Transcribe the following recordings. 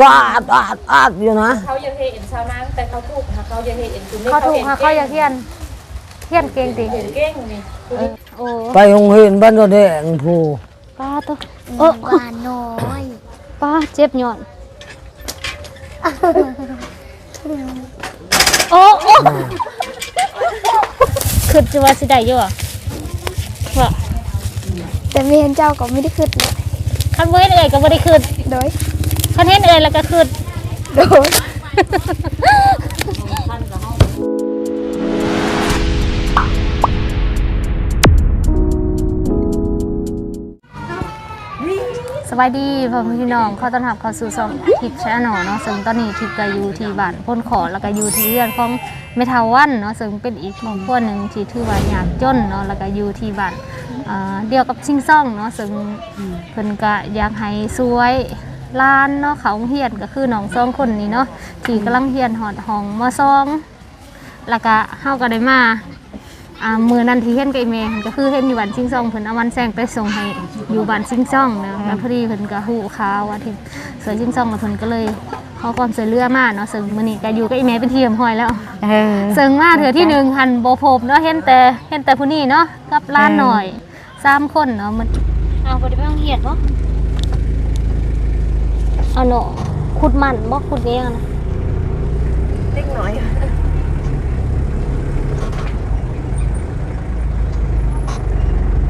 ก็อาดอาดอาดอยู่นะเขายังเห็นชาวนางแต่เขาถูกหาเขายังเห็นคุณนี่เขาถูกค่ะเขาอยากเฮียนเฮียนเก่งติเห็นเก่งนี่คุณนี่โอ้ไปโรงเรียนบ้านตัวแดงผู้ป้าตัวเออหวานน้อยป้าเจ็บหย่อนโอ้โอ้คือจะว่าสิได้อยู่อะว่าแต่ไม่เห็นเจ้าก็ไม่ได้ขึ้นเลยคันบ่เห็นเอ่ยก็บ่ได้คืนโดย คันเห็นเอ่ยแล้วก็คืนโดยสวัสดีพ่อแม่พี่น้องขอต้อนรับเข้าสู่ช่องทิปแชนแนลเนาะซึ่งตอนนี้ทิปก็อยู่ที่บ้านพ้นขอแล้วก็อยู่ที่เรือนของเมทาวันเนาะซึ่งเป็นอีกครอบครัวหนึ่งที่ถือว่ายากจนเนาะแล้วก็อยู่ที่บ้านเดียวกับชิงซ่องเนาะซึ่งเพิ่นก็อยากให้สวย ล้านเนาะเขาเฮียนก็คือน้องสองคนนี้เนาะที่กำลังเฮียนหอดห้องมซองแล้วก็เฮาก็ได้มาอ่ามือนันที่เห็นกับอีเมย์ก็คือเห็นอยู่บ้านซิงซองเพิ่นเอาวันแซงไปส่งให้อยู่บ้านซิงซองนะแล้วพอดีเพิ่นก็ฮู้ข่าวว่าที่สวยซิงซองแล้วเพิ่นก็เลยขอความช่วยเลือมาเนาะซึ่งมื้อนี้ก็อยู่กับอีเมย์เป็นทีมห้อยแล้วซึ่งมาเถือที่หนึ่งหันบ่พบเนาะเห็นแต่เห็นแต่ผู้นี้เนาะกับล้านหน่อยสามคนเนาะมันเอาบ่ได้ไปโรงเรียนเนาะ เอาเนาะขุดมันบ่ขุดเองอะนะเล็กน้อย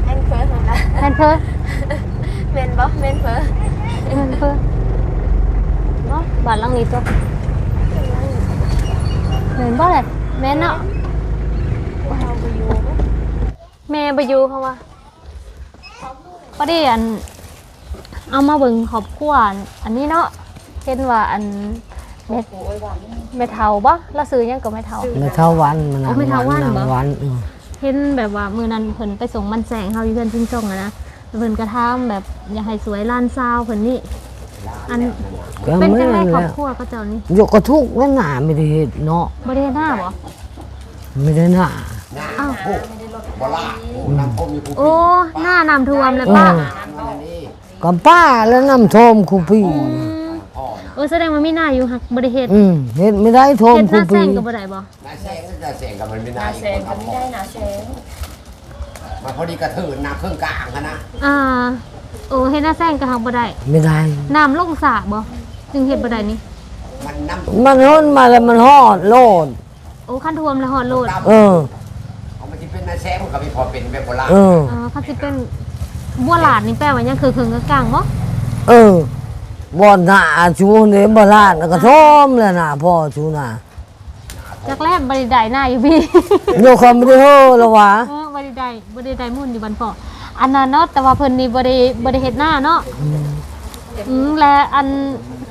แอนเฟิร์สนะแทนเพิ่นเมนบ่เมนเฟิร์สแทนเพิ่นเนาะบ้านหลังนี้ตัวเห็นบ่เลยแม่นเนาะเราไปอยู่แม่ไปอยู่เขาว่าพอดีอัน เอามาเบิ่งครอบครัวอันอันนี้เนาะเห็นว่าอันเม็ดโอ้ยหวานเม็ดเทาบ่เราซื้อหยังกับเม็ดเทา ไม่เท่าวันมันอ๋อไม่เท่าวันเหรอนางวันเออเห็นแบบว่ามื้อนั้นเพิ่นไปส่งมันแสงเฮาอยู่เพิ่นซิงซ่งอะนะเพิ่นก็ถามแบบอยากให้สวยล้านซาวเพิ่นนี่อันก็เป็นไม่จังไดนั่นครอแหบละครัวก็เจ้านี่ยกกระทุกแล้วหนาไม่ได้เห็ดเนาะบ่ได้เฮ็ดหน้าบ่ไม่ได้หนา อ้าวบลาโอ้น้ำท่วมมีผู้โอ้หน้าน้ำท่วมเลยเอป้าอ กับป้าแล้วน้ำท่วมคูปีเออแสดงว่ามีหน้าอยู่หักบ่ได้เฮ็ดอืมเห็ดไม่ได้ท่วมเฮ็ดหคูน้าแซปีงก็บ่ได้บ่นาแสงก็จะแสงกับมันไม่นาได้แซงก็ไม่ได้นาแซงมันพอดีกระเทินนาเครื่องกลางกันนะอ่าโอ้เฮ็ดหน้าแซงก็หักบ่ได้ไม่ได้ น้ำลงสระบ่จึงเฮ็ดบ่ได้นี่มันน้ำมันร้นมาแล้วมันหอดโลดโอ้คันท่วมแล้วฮอดโลดเออ เอามันจะเป็นนาแสงมันก็ไม่พอเป็นแบบโบราณเอออ่าคันสิเป็น บัวหลาดนี่แปลว่าหยังคือครึ่งกลางๆบ่เออบ่อนหน้าชูเนี่ยบลาดแล้วก็ท่วมแล้วนะพ่อชูน่ะจักแรกบ่ได้ได้หน้าอยู่พี่โยคำไม่ได้เฮ้อแล้ววะเออบ่ได้ได้บ่ได้ได้มุ่นอยู่บันพออันนั้นเนาะแต่ว่าเพิ่นนี่บ่ได้บ่ได้เฮ็ดหน้าเนาะอืมและอัน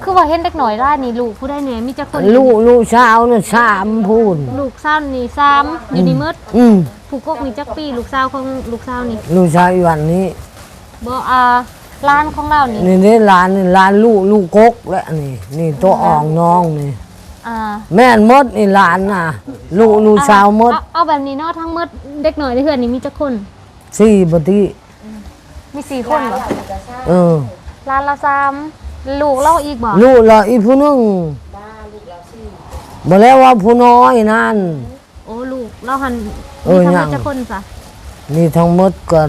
คือว่าเห็นเด็กน้อยร้านนี่ลูกผู้ใดเนี่ยมีจักคนลูกลูกเช้าเนี่ยสามพูนลูกสาวนี่สามอยู่นี่หมดอืมผู้กกนี่จักปี ลูกสาวของลูกสาวนี่ ลูกชายวันนี้ บ่อ่าร้านของเรานี่นี่นี่ร้านนี่ร้านลูกลูกกกและนี่ นี่ตัวอ่องน้องนี่ อ่าแม่นมดนี่ร้านน่ะ ลูกลูกสาวมดเอาเอาแบบนี้เนาะทั้งหมดเด็กหน่อยในเฮือนนี่มีจักคน สี่ปฏิมีสี่คนเหรอเออ ร้านละสามลูกเราอีกบ่ลูกเราอีกผู้หนึงบ่แล้วว่าผู้น้อยนั่น โอ้ลูกเราหันเอมีอทั้งหมยัดงจักคนจ้ะนี่ทั้งหมดก็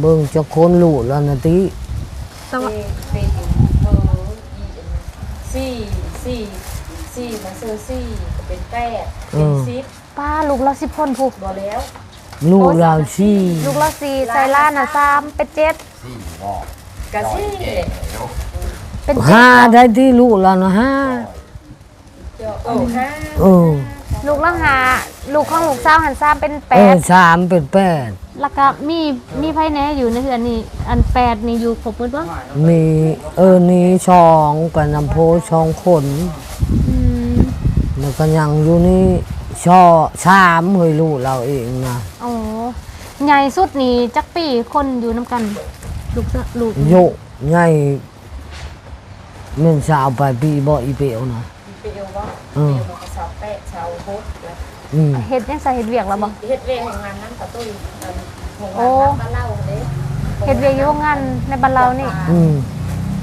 เบิ่งจะคนลูกแล้วนะติแต่ว่าเป็นเออสี่สี่สี่มาเซอร์สี่ก็เป็นแปดเป็นสิบป้าลูกเราสิบคนผูกบ่แล้ว ลูกเราสี่ลูกเราสี่ใส่ล้านอะสามเป็นเจ็ดสี่บอกกะสี่แก่เนาะเป็นเจ็ดห้าได้ที่ลูกเรานะห้าเจ้าโอ้ห้าเออลูกเราหา ลูกของลูกสาวหันสามเป็นแปเออดสามเป็นแปดแล้วก็มีมีไผแหน่อยู่ในเฮือนนี่อันแปดนี่อยู่ครบหมดบ่มีเออนี่ช่องกับน้ำโพช่องขนอืมแล้วก็ยังอยู่นี่ช่อสามเฮ้ยลูกเราเองนะอ๋อใหญ่สุดนี่จักปีคนอยู่นํกัน ลูกสะลูกโยใหญ่เม่นสาวไปปีบ่อีเปียวนะเปรียวว่าเอเปรีอยวกับสาวแปดสาวหกแล้วอืม เฮ็ดจังไสเฮ็ดเวียกแล้วบ่เฮ็ดเวงของงานนั้นกับตุ้ยของโอ้งานนั้นบ้านเล่าเด้เฮ็ดเวียกอยู่โรงงานในบ้านเรานี่อืม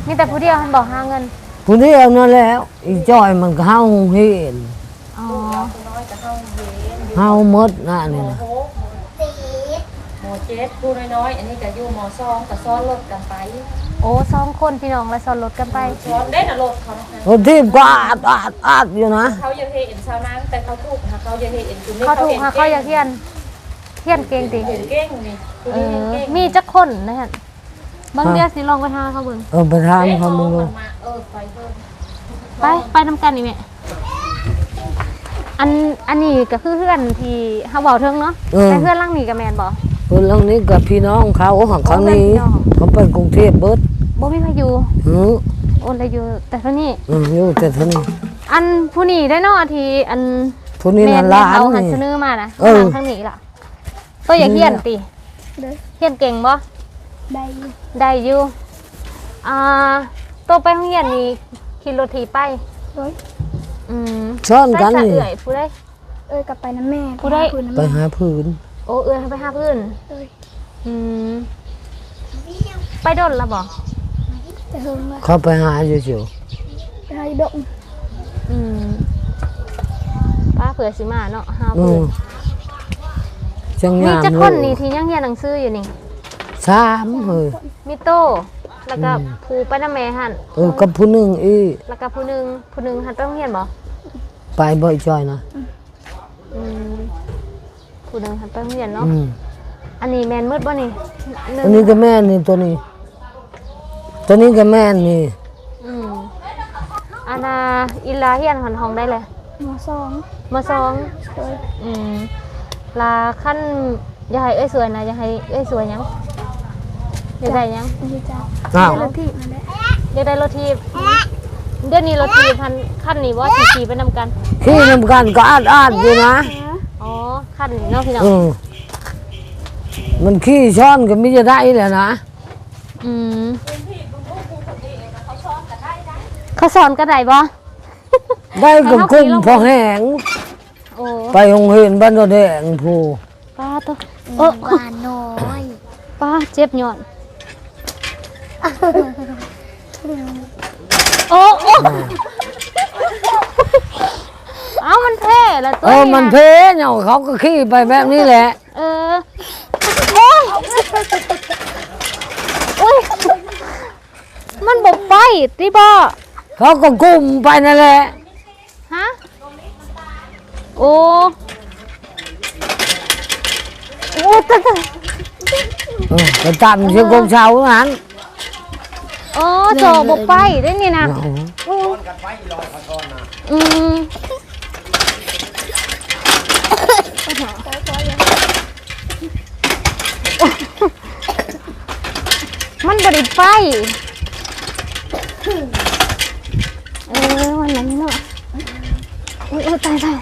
มีแต่ผู้เดียวหันบ่หาเงินผู้เดียวนั่นแหล้ว อีจ้อยมันก็เฮาเห็นอ๋อน้อยกับเข้าเย็นเฮาหมดน่ะนี่มนะหกม เจ็ดผู้น้อยๆ อันนี้ก็อยู่มสองกับซ้อนรถกันไปโอ้สองคนพี่น้องแล้วซ้อนรถกันไปซ้อนได้น่ะรถเขานะคะรถทีบก็อาดอาดอาดอยู่นะเขาอยากเห็นชาวนางแต่เขาถูกนะเขาอยากเห็นคุณเขาถูกค่ะเขาอยากเฮียนเฮียนเก่งติเห็นเก่งนี่คุณเอนี่อเก่งมีจักคนนะฮะบางเดือนสิลองไปหาเขาเบิ่งเออไปทานเขามึงดูมาเออไปเพิ่มไปไปนำกันนี่แม่อันอันนี้ก็คือเพื่อนที่เฮาเว้าถึงเนาะเออแต่เพื่อนหลังนี้ก็แม่นบ่เพิ่นเรื่องนี้กับพี่น้องเขาหักเขานี้โอ้เป็นพี่น้องเขาไปกรุงเทพเบิดบ่มีพายุหือโอนเลยอยู่แต่เท่านี้อืออยู่แต่เท่านี้อันผู้นี้ได้เนาะที่อันทุนนี้แม่น่ะนล้านเขาหันนี่เสนอมานะเออทางทางนี้ล่ะตัวอย่าเฮียนติเด้อเฮียนเก่งบ่ได้อยู่ได้อยู่อ่าตัวไปโรงเรียนนี่ขี่รถถีบไปโดยอืมช้อนกันใส่นี่เอื่อยผู้ได้เอ้ยกลับไปน้ำแม่ผู้ใดคืนน้ำไปแม่หาพื้นโอ้เอื่อยไปหาเพื่อนเอ้ยอืมไปโดนละบ่จะเฮิงว่าเขาไปหาอยู่เฉยไปหาดงอืมป้าเผื่อสิมาเนาะหาอืเพื่ออนจังมีงามจักคนเลยนี่ที่ยังเรียนหนังสืออยู่นี่ สามเฮ้ยมีโตแล้วก็ผู้ไปนำแม่หั่นเออกับผู้หนึงอีกแล้วก็ผู้หนึงผู้หนึงหันไปโรงเรียนบ่ไปบ่อยจ้อยนะอืม ผู้หนึงหันไปโรงเรียนเนาะ อืมอันนี้แม่นมืดบ่นี่หนึ่งอันนี้ก็แม่นนี่ตัวนี้ ตัวนี้ก็แม่นนี่อืมอันน่ะอีลาเฮียนหันห้องได้เลยหมอสองมาสองโดยอืมลาขั้นอย่าให้เอ้ยสวยนะอย่าให้เอ้ยสวยหยังอย่าได้หยังมีจ้าอ้าวรถที่มาแล้วอย่าได้รถทีบเดี๋ยวนี้รถทีบพันขั้นนี้ว่าสีขี่ไปนำกัน ขี้นำกันก็อาดอาดอยู่นะอ๋ อขั้นนี้เนาะพี่น้องเออ มันขี้ช้อนก็ไมิจะได้แหละนะอืมเขาสอนกันได้บ่ ได้กับกุ้งพอแห้งโอ้ไปโรงเรียนบ้านตัวแดงผู้ป้าตัวเออหวานน้อยป้าเจ็บหย่อนโอ้โอ้เอ้ามันเท่ ละตัวเออนี้มันนะเพเนี่ยเขาก็ขี้ไปแบบนี้แหละ เออโอ้ยโอ้ยมันบอกไปติบอเขาก็กุ้มไปนั่นแหละฮะโอ้โอ้ตะตะเออก็ตามเชื่อกงเช้านั้นโอ้โจบอกไปได้นี่นะเอากันไปลอยเขาทอนนะอืม มันบริไปเออวันนั้นเนาะอุ้ยเออตายตาย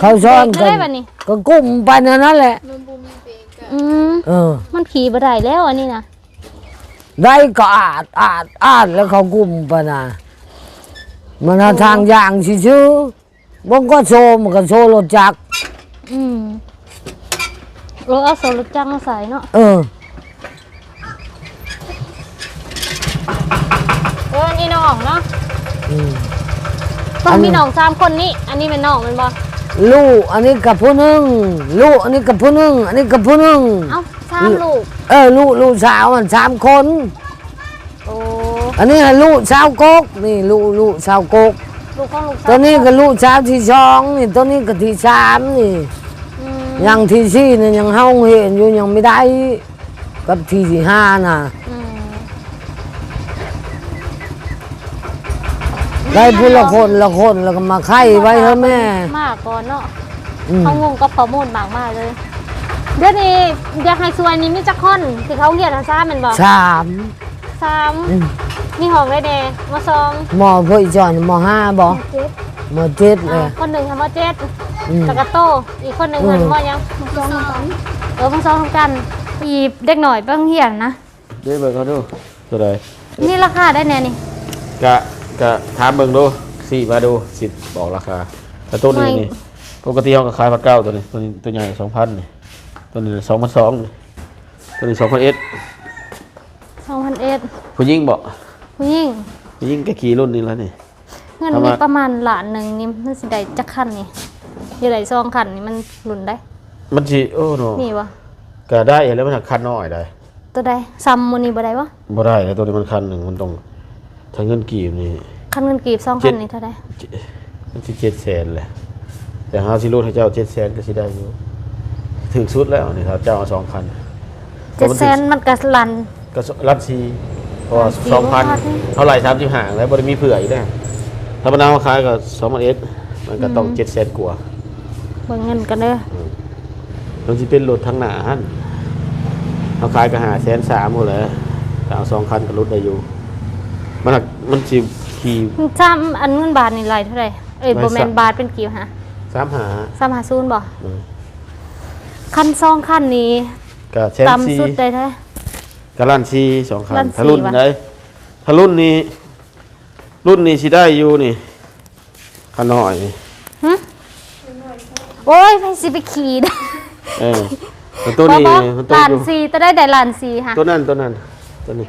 เขาซ้อนเบรกกัได้นปะนี่ก็กุ้มไปนั่นแหละ อืมเออ มันขี่บ่ได้แล้วอันนี้นะได้ก็อาดอาดอาดแล้วเขากุ้มไปนะมันหาทางอย่างชื่อๆบงก็โชว์มันก็โชว์รถจักรอืมเออเอาโซลุจังมาใส่เนาะ เออ เออนี่น้องเนาะอืม ต้องมีน้องสามคนนี้อันนี้เป็นน้องเป็นบ่ลูกอันนี้กับผู้หนึงลูกอันนี้กับผู้หนึงอันนี้กับผู้หนึงเอ้าสามลูกเออลูกลูกสาวมันสามคน โอ้อันนี้ให้ลูกสาวกกนี่ลูกลูกสาวกกลูกของลูกสาวตัวนี้ก็ลูกสาวที่สองนี่ตัวนี้ก็ที่สามนี่อืมยังที่สี่นี่ยังเฮาเห็นอยู่ยังไม่ได้กับที่ที่ห้าน่ะ อืม ได้พูละคนละคนแล้วก็มาไข่ไว้เถอะแม่ มากก่อนเนาะอืม เขางงกับข้อมูลบางมากเลย เดี๋ยวนี้อยากให้สวยนี่มีจักคนที่เขาเรียนอาซาแม่นบ่สามสามอืมมีห้องได้แน่มาสองหมอพ่ออีจอนหมอห้าบ่เจ็ดหมอเจ็ดเลอ่ายคนหนึ่งทำมาเจ็ดอืมแล้วก็โต อีกคนหนึ่งอืมหันมายังหมอสองหมอสองเออมาซ้อมทำกัน อีเด็กหน่อยเบิ่งเหียนนะเดี๋ยวเบิ่งเขาดูตัวใดนี่ราคาได้แน่นี่กะ กะถามเบิ่งดูสี่มาดูสิบอกราคาแต่ตัวนี้ไม่นี่ปกติเขาก็ขายพันเก้าตัวนี้ตัวนี้ตัวใหญ่สองพันนี่ตัวนี้สองพันสองตัวนี้สองพันเอ็ดสองพันเอ็ดผู้หญิงบอกผู้หญิงยิ่งก็ขี่รุ่นนี้แล้วนี่เงินประมามีณประมาณล้านหนึ่งนี่มันสิได้จักคันนี่อยู่ได้ซองคันนี่มันหลุนได้ มันสิโอ้โนนี่บ่ก็ได้แล้วมันหักคันน้อยได้ ตัวใดซ้ำมื้อนี้บ่ได้บ่บ่ได้แล้วตัวนี้มันคันหนึ่งมันต้อง ถ้าเงินกีบนี่คันเงินกีบซองคันนี่เท่าใดเจมันสิเจ็ดแสนแหละแต่หาสิรูดให้เจ้าเจ็ดแสนก็สิได้อยู่ถึงสุดแล้วนี่ครับเจ้าเอาสองคันเจ็ดแสนมันก็ลันก็รัดซีเพราะว่าสี่สองพันบาทนี่เท่าไหร่สามสิบห่างแล้วบริมีเผื่ออีกได้ธรรมดาเขาขายก็สองพันเอสมันก็ต้องเจ็ดแสนกว่าเบิ่งเงินกันเด้อมันจะเป็นรถทั้งหนาหันเขาขายก็หาแสนสามหมดเลยแต่เอาสองคันก็รถได้อยู่ มันหักมันสิขี่ซ้ำอันเงินบาทนี่ไหลเท่าใดเอ้ยไม่บ่แม่นซ้ำบาทเป็นกี่ฮะสามหา350บ่เออคันซองคันนี้ก็แสนต่ำสี่สุดได้เท่าใดกะลั่นซีสองคันลั่นสี่ถ้ารุ่นวะไหนถ้ารุ่นนี้ รุ่นนี้สิได้อยู่นี่ขาน้อยนี่หึโอ้ยไปสิไปขี่ได้เออแต่ตัวนี้บ่มันบ่ตัวล้านอยู่สี่ตัวได้ได้ล้านสี่ค่ะตัวนั้นตัวนั้นตัวนี้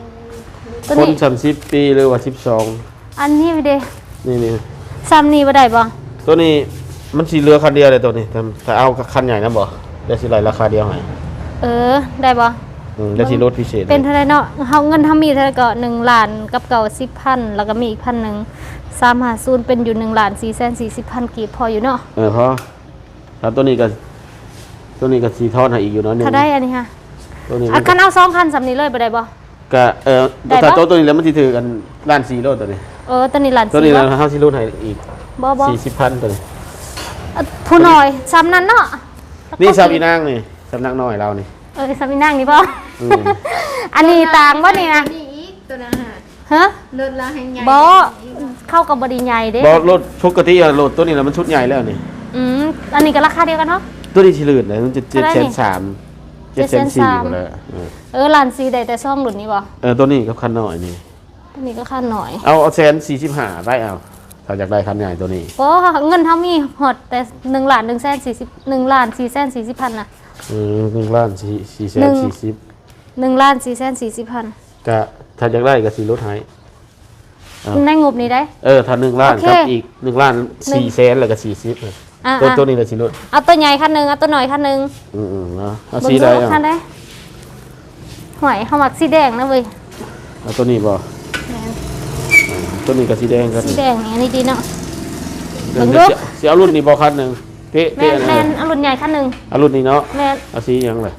ตัวคนนี้ สามสิบปีหรือว่าสิบสองอันนี้ไปเด้นี่นี่ซ้ำนี่บ่ได้บ่ตัวนี้มันสีเหลือคันเดียวเลยตัวนี้แต่แต่เอาคันใหญ่นะบ่เดี๋ยวสิไล่ราคาเดียวให้เออ ได้บ่อืมเดี๋ยวสิลดพิเศษเป็นเท่าไรเนาะเฮาเงินเฮามีเท่าไรก็1ล้านกับเก่า10,000แล้วก็มีอีกพันหนึง350เป็นอยู่1ล้าน4แสน40พันกีบพออยู่เนาะเออเพราะแล้วตัวนี้ก็ตัวนี้ก็สีทอนให้อีกอยู่เนาะหนึ่งถ้าได้อันนี้ค่ะตัวนี้อะมันคันเอาสองคันสำนี้เลยบ่ได้บ่ ก็เออได้แต่ปะตัวตัวนี้แล้วมันสิถือกันล้านสี่โลตัวนี้ เออตัวนี้ล้านตัวนี้สี่แล้วบ่เฮาสิลดให้อีกบ่บ่สี่สิบพันตัวนี้เอ่อผู้น้อยซ้ำนั้นเนาะนี่ซาบีนางนี่สำนักน้อยเรานี่ เออซ้ำอีนางนี่บ่อืม อันนี้ต่างบ่นี่นะนี่อีกตัวนั้นฮะฮะรถละแห่งใหญ่บ่เข้ากับบดีใหญ่เด้บอกรถปกติอะรถตัวนี้แล้วมันชุดใหญ่แล้วนี่ อืมอันนี้ก็ราคาเดียวกันเนาะ ตัวนี้สิลื่นเลยมันจะเจ็ดเท่าแสไหร่นนี่สาม เจ็ดแสนสี่700,000หมดแล้วเออเออล้านสี่ได้แต่ซ่องหลุดนี้บ่เออตัวนี้กับคันน้อยนี่ตัวนี้ก็ค่าหน่อย เอาเอาแสนสี่สิบห้าได้เอาถ้าอยากได้คันใหญ่ตัวนี้โอ้เงินเท่ามีหดแต่หนึ่งล้านหนึ่งแสนสี่สิบหนึ่งล้านสี่แสนสี่สิบพันนะอืมหนึ่งล้านสี่สี่แสหนึ่นงสี่สิบหนึ่งล้านสี่แสนสี่สิบพันก็ถ้าอยากได้ก็สี่ลดให้อ่าในงบนี้ได้ เออถ้าหนึ่งล้านโอเคกับอีกหนึ่งล้านสี่แสนแล้วก็สี่สิบ อ่าตัวอะ ตัวนี้เลยสี่ลดเอาตัวใหญ่คันหนึ่งเอาตัวหน่อยคันหนึ่งอืมอืมเนาะเอาเบิ่สีงได้ดูเอาคันได้หวยเขามักสีแดงนะเว้ยเอาตัวนี้บ่ตัวนี้กับสีแดงกันสีแดงนี่อันนี้ดีเนาะเดี๋ยวเบิ่งดูเสียเสียเอารุ่นนี้บ่คันหนึ่งเป๊ะแม่เป๊ะนเลแม่ยนเอารุ่นใหญ่คันหนึ่งเอารุ่นนี้เนาะแม่นเอาสีหยังเลย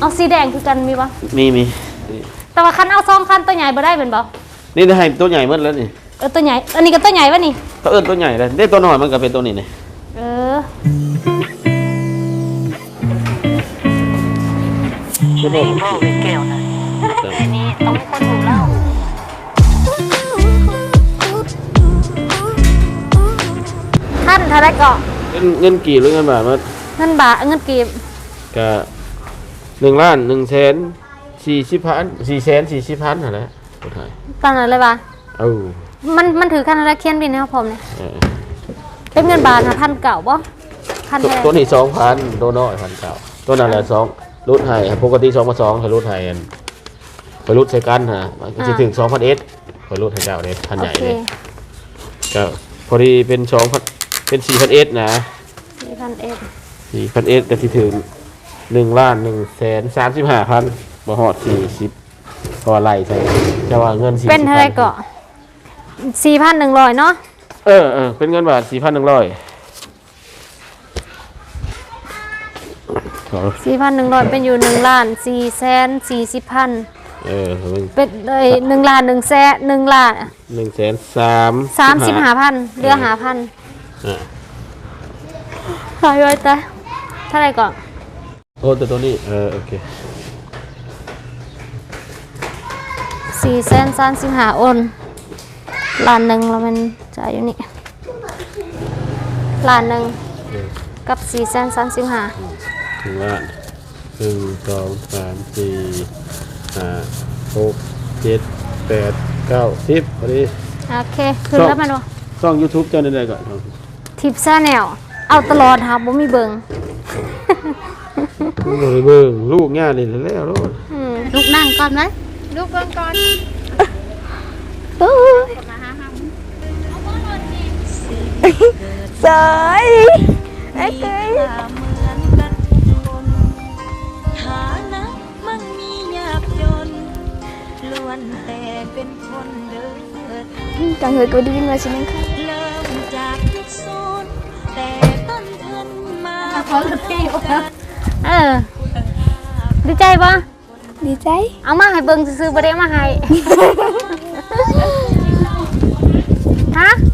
เอาสีแดงคือกันมีปะมีมีนี่แต่ว่าคันเอาสองคันตัวใหญ่บ่ได้เป็นบ่นี่ได้ให้ตัวใหญ่หมดแล้วนี่ เออตัวใหญ่ อันนี้ก็ตัวใหญ่วะนี่เขาเอิ้นตัวใหญ่เลยได้ตัวน้อยมันก็เป็นตัวนี้นี่เออนี่ต้องมีคนถูกเล่า ท่านทาได้เกาะเงินเงินกี่หรือเงินบาทมันเงินบาทเงินกีบก็หนึ่งล้านหนึ่งแสนสี่สิบพันสี่แสนสี่สิบพันอะไรตัวไทยตอนนั้นเลยปะ เอ้า มันมันถือคันอะไรเคียนบินนะครับผมเนี่ยเออเป็นเงินบาทนะพันเก่าป่ะพันตัวแท้ตัวนี้สองพันตัวน้อยพันเก้าตัวนั้นแหละสองรุดไทยปกติสองมาสองให้รุดไทยอันไปรุดใส่กันฮะมันจะถึงสองพันเอสไปรุดให้เจ้าเลยพันโอใหญ่เคเลยก็พอดีเป็นสองพันเป็นสี่พันเอสนะสี่พันเอ็ดสี่พันเอสก็ที่ถึงหนึ่งล้านหนึ่งแสนสามสิบห้าพันบ่หอดสี่สิบพอไล่ใช่จะว่าเงินสี่เป็นเท่าไรเกาะ สี่พันหนึ่งร้อยเนาะเออเออเป็นเงินบาทสี่พันหนึ่งร้อยสี่พันหนึ่งร้อยเป็นอยู่หนึ่งล้านสี่แสนสี่สิบพันเออเป็นเลยหนึ่งล้านหนึ่งแสนหนึ่งล้านหนึ่งแสนสามสามสิบห้าพันเรือหาพันอะหายไว้แต่เท่าไรก่อนโอ้แต่ตัวนี้เออโอเคสี่แสนสามสิบห้าโอน ล้านหนึ่งแล้วมันจ่ายอยู่นี่ล้านหนึ่งกับสี่แสนสามสิบห้าถึงล้านหนึ่งสองสามสี่ห้าหกเจ็ดแปดเก้าสิบพอดีโอเคคืนแล้วมันวะช่อง YouTube เจ้าได้ๆก่อนทิปซ่าแนวเอาตลอดครับบ่มีเบิงลูกเลยเบิ่งลูกง่ายเลยแล้วลูกอืมลูกนั่งก่อนไหมลูกก่อนก่อน สวยไอ้เกยฐานะมั่งมียากจนล้วนแต่เป็นคนเดินจังเลยก็ดีมาสินึงค่ะเริ่มจากทุกโซนแต่ต้นทุนมาเออดีใจปะดีใจ เอามาให้เบิ่งซื้อๆบ่ได้มาให้ ฮะแ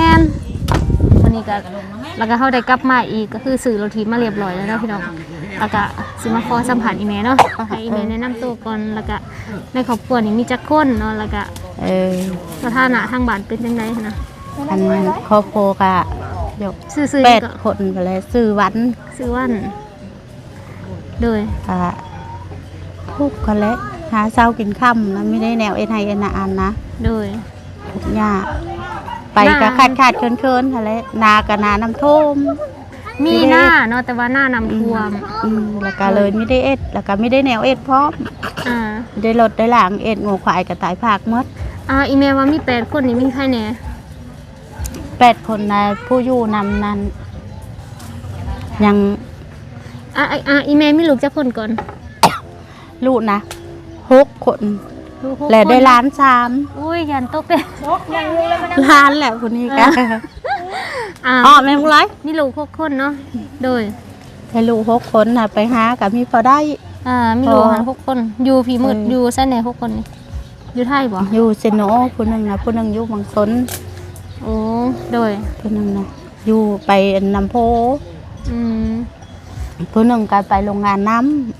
มนวันนี้ก็แล้วก็เขาได้กลับมาอีกก็คือสื่อโรทีมาเรียบร้อยแล้วเนาะพี่น้องแล้วก็สิมาขอสัมผัสอีเมลเนาะให้อีเมลแนะนำตัวก่อนแล้วก็ในครอบครัวนี่มีจักคนเนาะแล้วก็เออสถานะทางบ้านเป็นจังไดนะอันครอบครัวก็ยกซื่อๆแปนี่ดก็คนก็เลยซื้อวันซื้อวันโดยก็ทุกคนเลยหาเช้ากินค่ำนะไม่ได้แนวเอ็นไอเอ็นอันนะโดยทุกอย่าง ไปก็นาขาดขาดเคินเคินอะไรนาก็นาน้ำท่วมมีหน้าเนาะแต่ว่าหน้านำท่วมอืมแล้วก็เลยไม่ได้เอ็ด แล้วก็ไม่ได้แนวเอ็ดพร้อมอ่าได้รถได้หลังเอ็ดงูควายกระต่ายผากหมดอ่าอีเมลว่ามีแปดคนนี่มีใครแหน่แปดคนนะผู้อยู่นำนั้น ยังอ่าอ่าอ่าอีเมลมีลูกจักคนก่อนลูกนะหกคน ลูกหกและได้คนล้านสามอุ้ยยันตกเด้ล้านแหละคนนี้ก็อ่าอ๋อแม่บุไรมีลูกหกคนเนาะโดยให้ลูกหกคนน่ะไปหากับมีพอได้อ่ามีลูกอ๋อหันหกคน อยู่ผีมืดเออออยู่ไส้ไหนหกคนนี่อยู่ไทยบ่อยู่เซโนผู้หนึงนะผู้หนึงอยู่บางสนโอ้โดยผู้หนึงนะอยู่ไปนำโพอืมผู้หนึงก็ไปโรงงานน้โ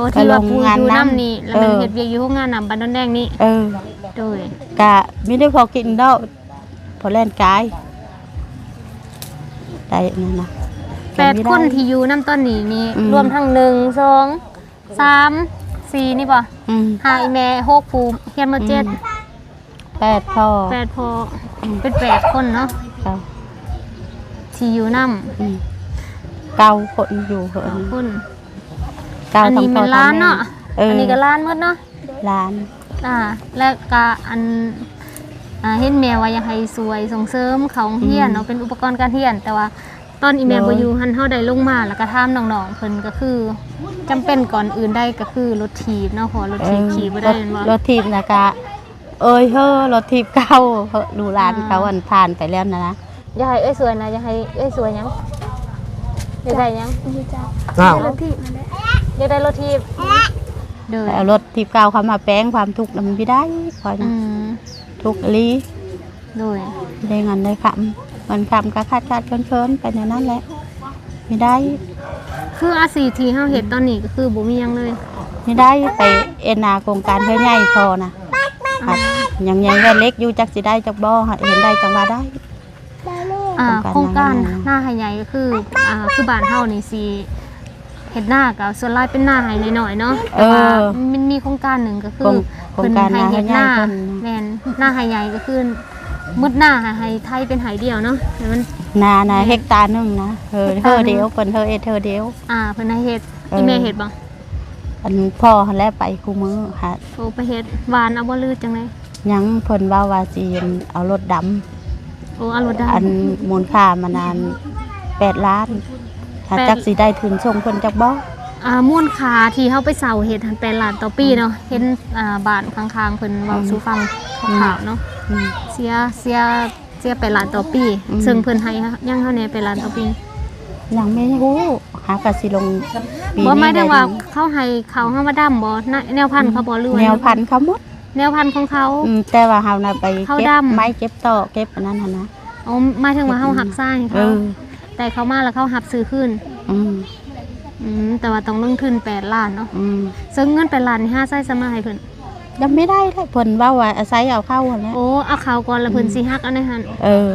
อ้ที่ว่าไปโรงปูงานอยู่น้ำน้ำนี่แล้วมันเออเฮ็ดเวียกอยู่โรงงานน้ำบันดอนแดงนี่ำเออโดยกะไม่ได้พอกินดอกพอแล่นกายได้นั่นนะแปดก็ไม่ไคนที่อยู่น้ำต้นนี่นี่อืมรวมทั้งหนึ่งสองสามสี่นี่ป่ะอืมห้าอีแม่หกภูเฮียนมาเจ็ดแปดพ่อแปดพออเป็นแปดคนเนาะเก้าที่อยู่น้อืมเก้าคนอยู่เหอะำคน เก้าอันนี้ทั้งเป็พ่อนร้านทั้งแม่เนาะ เอออัอันนี้ก็ร้านหมดเนาะ ร้าน อ่า และก็อัน อ่า เห็นแม่ว่าอยากให้สวยส่งเสริมเขาโรงเฮียนเนาะ เป็นอุปกรณ์การเฮียน แต่ว่าตอนอีเมลเนอะบ่อยู่หันเฮาได้ลงมาแล้วก็ถามน้องๆเพิ่นก็คือจำเป็นก่อนอื่นได้ก็คือรถถีบเนาะเพอรถถีบขี่บ่ได้รถแม่นบ่รถทีบนะกะ เอ้ยเฮ้อรถทีบเก้าเฮ้อดูร้านอ่าเขาอันผ่านไปแล้วนะนะอย่าให้เอ้ยสวยนะอย่าให้เอ้ยสวยหยังอยากได้หยังดีใจอ้าว รถที่มันได้ อยากได้รถถีบเด้อเอารถทีบเก้าเขามาแป้งความทุกข์น่ะมันไม่ได้คอยอืนะมทุกข์อีหลีโดยได้เงินได้คำมันคำก็คาดคาดเคินเคินไปในนั้นแหละไม่ได้ คืออาสีที่เฮาเฮ็ดตอนนี้ก็คือบ่มีหยังเลยไม่ได้ไปเอ็นนาโครงการเพื่อใหญ่พอนะครับยังยังแค่เล็กอยู่จักสิได้จักบ่เห็นได้จังว่าได้อ่าโคโครรงงกาการรหน้าให้ใหญ่ก็คืออ่าคือบ้านเฮานี่สิ เฮ็ดหน้าก็ส่วนหลายเป็นหน้าให้น้อยๆเนาะแต่ว่าเออมันมีโครงการหนึ่งก็คืโครองโครงการเพิ่นให้เฮ็ดหน้าหน้าให้ใหญ่เพิ่น แม่นหน้าให้ใหญ่ก็คือมืดหน้าให้ไทยเป็นไหเดียวเนาะแต่มัน นานะเฮกตาร์หนึงนะเธอเธอเดียวเพิ่นเธอเอดเธอเดียว อ่าเพิ่นให้เฮ็ดเอออีแม่เฮ็ดบ่อันพ่อหันแลไปคู่มือค่ะโอ้ไปเฮ็ดหวานเอาบ่ลืดจังได๋ยังเพิ่นว่าว่าสิเอารถดำ โอ้เอารถได้อันมูลค่ามานาน8ล้าน ถ้าแปดจักสิได้ทุนส่งเพิ่นจักบ่อ่ามูลค่าที่เฮาไปเซาเฮ็ดหันเป็นล้านต่อปีเนาะเห็นอ่าบ้านข้างๆเพิ่นเว้าสู่ฟังข่าวๆเนาะอืมเสียเสียเสียไปล้านต่อปีอืมซึ่งเพิ่นให้ยังเท่านี้ไปล้านต่อปียังไม่รู้หากะสิลงปีบ่นี้หมายถึได้งว่าเขาให้เขาเฮามาดำบ่นะแนวพันธุ์เขาบ่หรือว่าแนวพันธุ์เขาหมดแนวพันธุ์ของเขาอืมแต่ว่าเฮาน่ะไปเขาเก็บดำไม้เก็บต่อเก็บอันนั้นหั่นนะอ๋อหมายถึงว่าเฮาหักสร้างให้เอเขาอ แต่เขามาแล้วเขาหับซื้อคืนอืมอืมแต่ว่าต้องลงทุน8ล้านเนาะอืมซึ่งเงิน8ล้านนี่หาใช้สมาให้เพิ่นยังไม่ได้เลยเพิ่นว่าว่าอาศัยเอาเข้าหั่นแหละโอ้เอาเขาก่อนแล้วเพิ่นสิหักเอาในหั่นเออ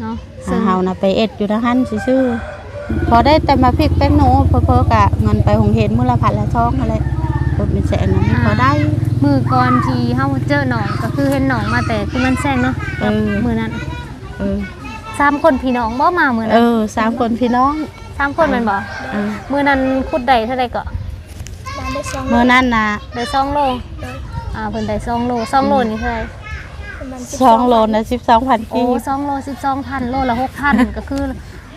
เนาะหาซึ่งเฮาน่ะไปเอ็ดอยู่นะหั่นซื่อๆพอได้แต่มาพริกแป้งหนูเพิ่นๆกะเงินไปโรงเรียนมื้อละพันละช่องอะไรเพิ่นเป็นแสนนะพอได้มือก่อนที่เฮาเจอหนองก็คือเห็นหนองมาแต่คือมันแซงเนาะเออมือนั้นเออ สามคนพี่น้องบ่มามือเอนั้นอสามคนพี่น้องสามคนแม่นบ่เออมือนั้นขุดได้เท่าใดก็บ้านได้สองมื้อนั้นน่ะได้สองโลอ่าเพิ่นได้2โล2โลนี่เท่าไหร่ประมาณสองโลนะสิบสองพันโอ้กีบ2โล12,000โลละ6,000ก็คือ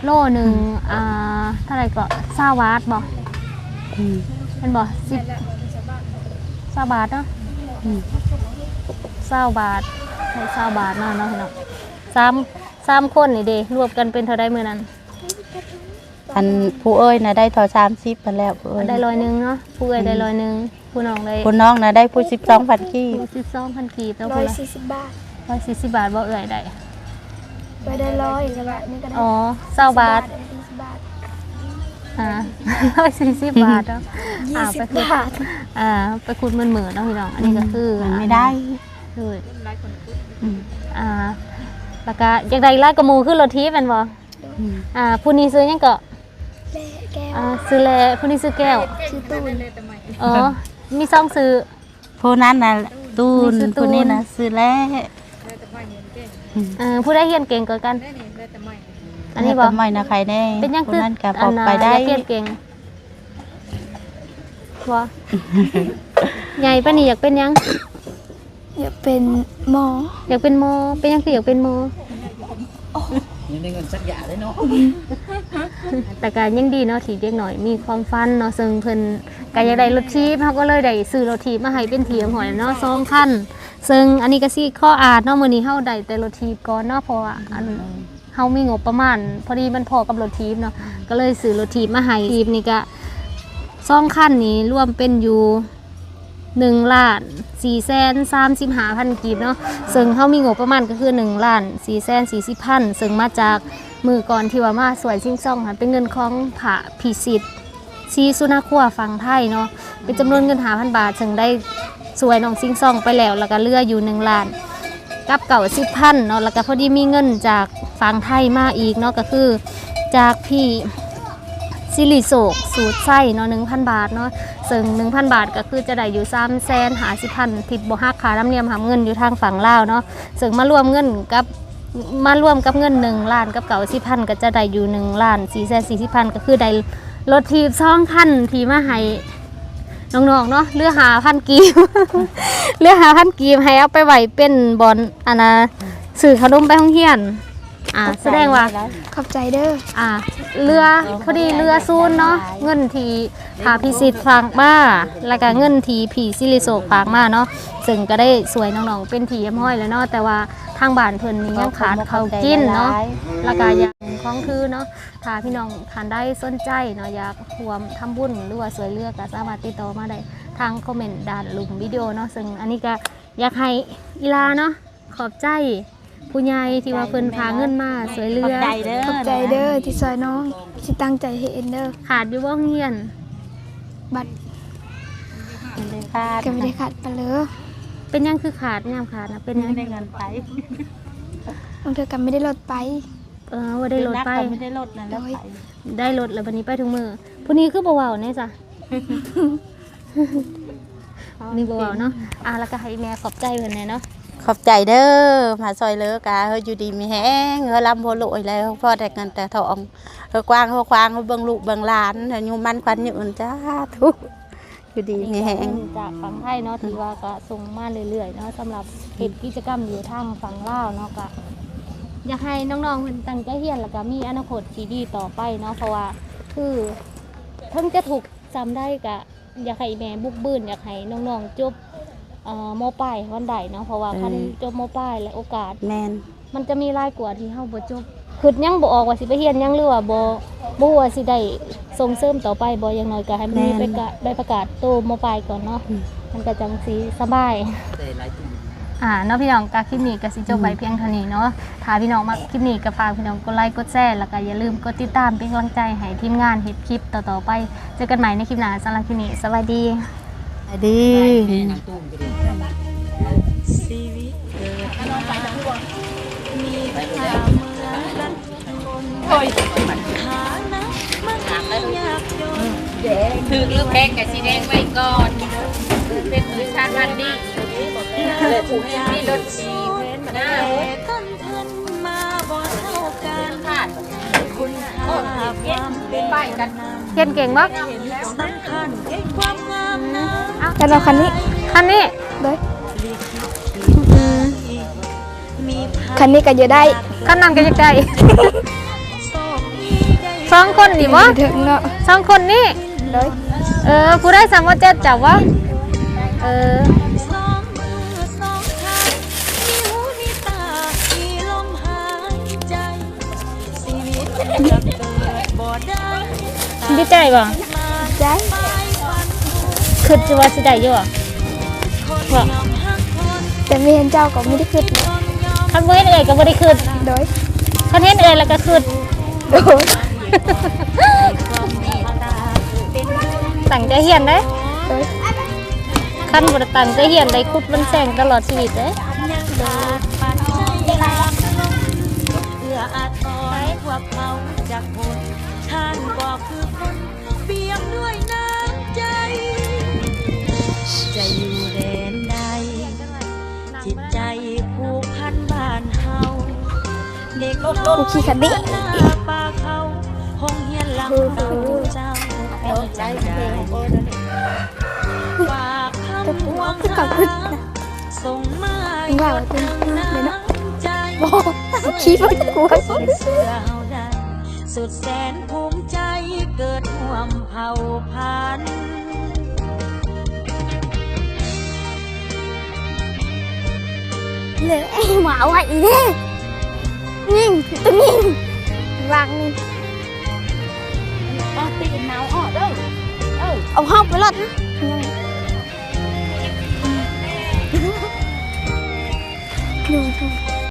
โลหนึงอ่าเท่าไหร่ก็20บาทบ่อืมเป็นบ่10 20บาทเนาะอืม20บาทให้20บาทเนาะเนาะพี่น้องสาม สามคนนี่เด้รวมกันเป็นเท่าใดมื้อนั้น อันผู้เอ้ยนะได้เทอสามสิบไปแล้วผู้เอ้ยได้ร้อยหนึงเนาะผู้เอ้ยได้ร้อยหนึงผู้น้องได้ผู้น้องนะได้ผู้สิบสองพันกีบ12,000กีบแล้วร้อผู้ยละสี่สิบบาท140บาทบ่เอ้ยได้ ไปได้ร้อยกระบาทนี่ก็ได้อ๋อ20บาทยี่สิบบาทอ่าร้อยสี่สิบบาทเนาะยี่อ่าสิไปบคูดบาทอ่าไปคูดหมื่นหมื่นๆเนาะพี่น้องอันนี้ก็คือมันไม่ได้ คืออืมอ่า แล้วก็อยากได้ลายกระมูขึ้นรถทีแมันบ่อืมอ่าผู้นี้ซื้อหยังก็แม่แก้วอ่าซื้อแลผู้นี้ซื้อแก้ว ชื่อตูนอ๋อ มีซองซื้อ ผู้นั้นนะตูนนี่คือตูน ผู้นี้นะซื้อแล้วอ่าผู้ได้เรียนเก่งกว่ากัน อันนี้บ่ทำไมนะใครแน่เป็นหยังผู้คือนั้นกับอัอนอกน่ะไปได้ อยากเรียนเก่งบ่ ใหญ่ปานนี้อยากเป็นหยัง อยากเป็นหมออยากเป็นหมอเป็นหยังคืออยากเป็นหมอยังได้เงินสักอย่างเลยเนาะแต่ก็ยังดีเนาะที่เด็กหน่อย มีความฝันเนาะซึ่งเพิ่นก็อยากได้รถทีบเขาก็เลยได้ซื้อรถทีบมาให้เป็นทีมหอยเนาะสองคันซึ่งอันนี้ก็สิข้ออาดเนาะมื้อนี้เฮาได้แต่รถทีบก่อนเนาะเพราะว่าอันเฮามีงบประมาณ พอดีมันพอกับรถทีบเนาะก็เลยซื้อรถทีบมาให้ทีบนี่ก็สองคันนี้รวมเป็นอยู่ 1ล้าน4แสน35พันกีบเนาะซึ่งเฮามีงบประมาณก็คือ1ล้าน4แสน40พันซึ่งมาจากมือก่อนที่ว่ามาสวยชิงซ่องค่ะเป็นเงินของผาผีสิทธิ์ซีสุนาคัวฟังไทยเนาะเป็นจำนวนเงินหาพันบาทถึงได้สวยน้องซิงซ่องไปแล้วแล้วก็เลืออยู่หนึ่งล้านกับเก่าสิบพันเนาะแล้วก็พอดีมีเงินจากฟังไทยมาอีกเนาะก็คือจากพี่ ซิลิโศกสูตรไส้เนาะหนึ่งพันบาทเนาะซึ่งหนึ่งพันบาทก็คือจะได้อยู่สามแสนหาสิพันผิดบวหักขาน้ำเนียมหาเงินอยู่ทางฝั่งลาวเนาะซึ่งมาร่วมเงินกับมาร่วมกับเงินหนึ่งล้านกับเก่าสิพันก็จะได้อยู่หนึ่งล้านสี่แสนสี่สิบพันก็คือได้รถทีบซ่องคันทีมาให้น้องๆเนาะเรือหาพันกีบเรือหาพันกีบให้เอาไปไหวเป็นบอลอันนะสื่อขนมไปห้องเฮียน อ่าแสดงว่าขอบใจเด้ออ่าเรือพอดีเรือซูนเนาะเงินทีพาพิสิทธิ์ฝากมาแล้วก็เงินทีผีซิลิโซฝากมาเนาะซึ่งก็ได้สวยน้องๆเป็นทีเอ็มห้อยแล้วเนาะแต่ว่าทางบ้านเพิ่นนี่ยังขาดเขาวกินเนาะแล้วก็อยากของคือเนาะถ้าพี่น้องทานได้สนใจเนาะอยากรวมทำบุญหรือว่าสวยเลือกก็สามารถติดต่อมาได้ทางคอมเมนต์ด้านหลุมวิดีโอเนาะซึ่งอันนี้ก็อยากให้อีลาเนาะขอบใจ ผู้ใหญ่ที่ว่าเพิ่นพาเงินมาสวยเลืขอบอกใจเด้อขอบใจเด้อที่ซอยน้องสิตั้งใจให้เอ็นเด้อขาดอยู่บ่เฮียน บัตรมันได้ค่าก็ไม่ได้ขาดไปเลยเป็นหยังคือขาดยามขาดนะเป็นหยังไม่ได้เงินไปบางเธอก็ไม่ได้ลดไปเออว่าได้รถไปนักก็ไม่ได้ลดนะแล้วไปได้รถแล้ววันนี้ไปถึงมือผู้นี้คือบ่เว้าแน่จ้ะนี่บ่เว้าเนาะอะแล้วก็ให้แม่ขอบใจเพิ่นแน่เนาะ ขอบใจเด้อมาซอยเลิกาเฮาอยู่ดีมีแห้งเฮาลำโพลุยแล้วพ่อแต่เงินแต่ทองเฮากว้างเฮาควางเฮาเบิ่งลูกเบิ่งหลานเฮาอยู่มันควันอยู่อื่นจ้าทุกอยู่ดีมีแห้งจากฝั่งไทยเนาะถือว่าก็ส่งมาเรื่อยๆเนาะสำหรับเฮ็ดกิจกรรมอยู่ทางฝั่งลาวเนาะก็อยากให้น้องๆเพิ่นตั้งใจเรียนแล้วก็มีอนาคตที่ดีต่อไปเนาะเพราะว่าคือเพิ่งจะถูกจำได้ก็อยากให้แม่บุกบืนอยากให้น้องๆจบ เอ่อมปลายวันใดเนาะเพราะว่าคันจบมปลายและโอกาส แมนมันจะมีรายกว่าที่เฮาบ่จบคือยังบ่ออกว่าสิไปเรียนยังหรือว่าบ่บ่ฮู้ว่าสิได้ส่งเสริมต่อไปบ่อย่างน้อยก็ให้มันมีไปกะได้ประกาศโตมปลายก่อนเนาะมันก็จังสิสบายแต่หลายตุ่มอ่าเนาะพี่น้องกาคลิปนี้ก็สิจบไปเพียงเท่านี้เนาะถ้าพี่น้องมาคลิปนี้ก็ฝากพี่น้องกดไลค์กดแชร์แล้วก็อย่าลืมกดติดตามเป็นกำลังใจให้ทีมงานเฮ็ดคลิปต่อๆไป เจอกันใหม่ในคลิปหน้าสำหรับคลิปนี้สวัสดีไป ดีนางตุ้มก็ดีชีวิตเกิดมามีค่าเหมือนกันคนฐานะมันยากจนถือหรือแพงกับสีแดงไว้ก่อน เป็นมือชาติวันดีผูกมีรถสีเพ้นมาหน้าแต่ต้นทุนมาบ่เท่ากันขาดคุณค่าความเป็นไปกันเขียนเก่งมากสำคัญแค่ความงามนะ แต่เราคันนี้คันนี้เลยมีคันนี้ก็อยู่ได้ขั้นนั้นก็จะได้สองคนนี่บ่ถึงเนาะสองคนนี่เลยเออผู้ได้สามว่าเจ็ดจับวะเออสองมือสองข้างมีหูมีตามีลมหายใจชีวิตจะเกิดบ่ได้ดีใจบ่ใจไปฝัน คือจะว่าสิได้อยู่บ่คนยอมหักคนแต่ไม่เห็นเจ้าก็ไม่ได้คิดเลยคนยอมคันบ่เห็นเอ่ยก็บ่ได้คืนโดยคันเห็นเอ่ยแล้วก็คืนโดยความเมตตาเป็นตั้งใจเฮียนเด้โดยคันบ่ได้ตั้งใจเฮียนได้คุดมันแซงตลอดชีวิตเด้ยังขาดปัจจัย จะอยู่แดนใด จิตใจผูกพันบ้านเฮาเด็กน้อยกูขี้ขันดิหน้าป่าเขาห้องเฮียนหลังเก่าเจ้าใจใจฝากคำห่วงหาส่งมาว่าว่าเป็นเลยเนาะใจบอกขี้มันกลัวเสื้อเฮาได้สุดแสนภูมิใจเกิดห่วมเผ่าพันธุ์ เลยไอ้หมาไหวเนี่ยนิ่งตัวนิ่งวาง